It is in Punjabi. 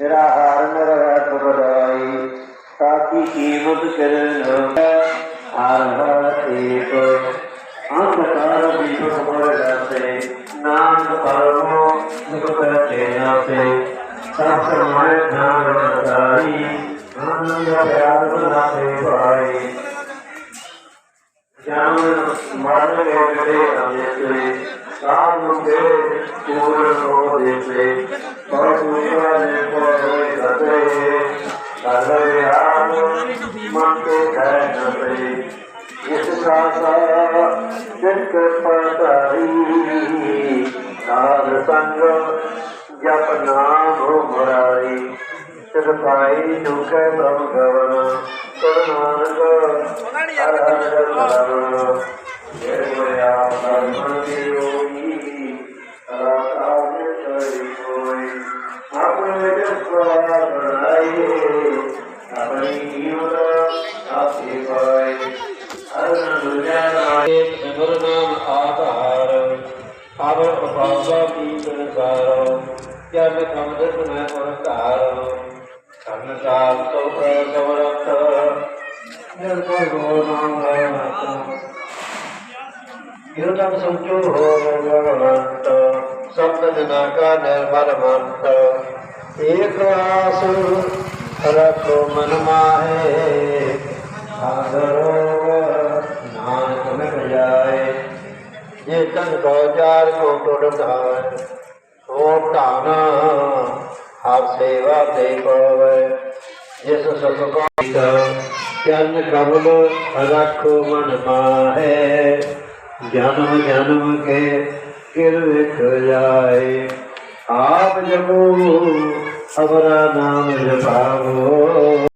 निराहार नरहर पुरदाई काकी की मुद करन हार हर एक अंत कार दीप कुमार दासे नाम परमो सुख कर लेना से सब समय ध्यान रखाई आनंद प्यार बना से भाई ज्ञान मार्ग में करे हमें ਸਾਧ ਨੂੰ ਦੇ ਪੂਰਨ ਹੋ ਦੇਤੇ ਬਹੁਤ ਮੁਸ਼ਕਲ ਨੇ ਕੋਈ ਕਰੇ ਕਰ ਵਿਆਹ ਮਨ ਕੇ ਕਹਿ ਨਾ ਪਈ ਇਸ ਸਾਸਾ ਜਿਤ ਪਤਾਈ ਸਾਧ ਸੰਗ ਜਪ ਨਾਮ ਮੁਰਾਈ। ਸਿਰ ਪਾਈ ਦੁਖ ਪ੍ਰਭ ਗਵਨ। ਤੁਰ ਹਰ ਹਰ ਜਪਨ ਸਿਮਰ ਨਾਮ ਆਧਾਰ ਹਰ ਉਪਾਸਾ ਕੀ ਸੰਸਾਰ ਜਨ ਕਮਦਸ ਮੈਂ ਪਰਕਾਰ ਕਰਨ ਕਾਲ ਤੋ ਪ੍ਰਗਵਰਤ ਨਿਰ ਕੋ ਨਾਮ ਰਾਮ ਕਿਰਤਨ ਸੰਚੋ ਹੋ ਭਗਵੰਤ ਸਬਦ ਜਨਾ ਕਾ ਨਿਰਮਲ ਮੰਤ। ਏਕ ਆਸ ਰਖੋ ਮਨ ਮਾਹੇ ਆਦਰੋ ਨਾਨਕ ਮਿਲ ਜਾਏ। ਜੇ ਤਨ ਕੋ ਜਾਰ ਕੋ ਟੁੱਟ ਧਾਰ ਸੋ ਧਨ ਹਰ ਸੇਵਾ ਤੇ ਪਵੈ। ਜਿਸ ਸੁਖ ਕੋ ਚਰਨ ਕਮਲ ਰੱਖੋ ਮਨ ਮਾਹੇ। ਜਨਮ ਜਨਮ ਕੇ ਕਿਰ ਵਿਖ ਜਾਏ। આપ જપો અવરા નામ જપાવો.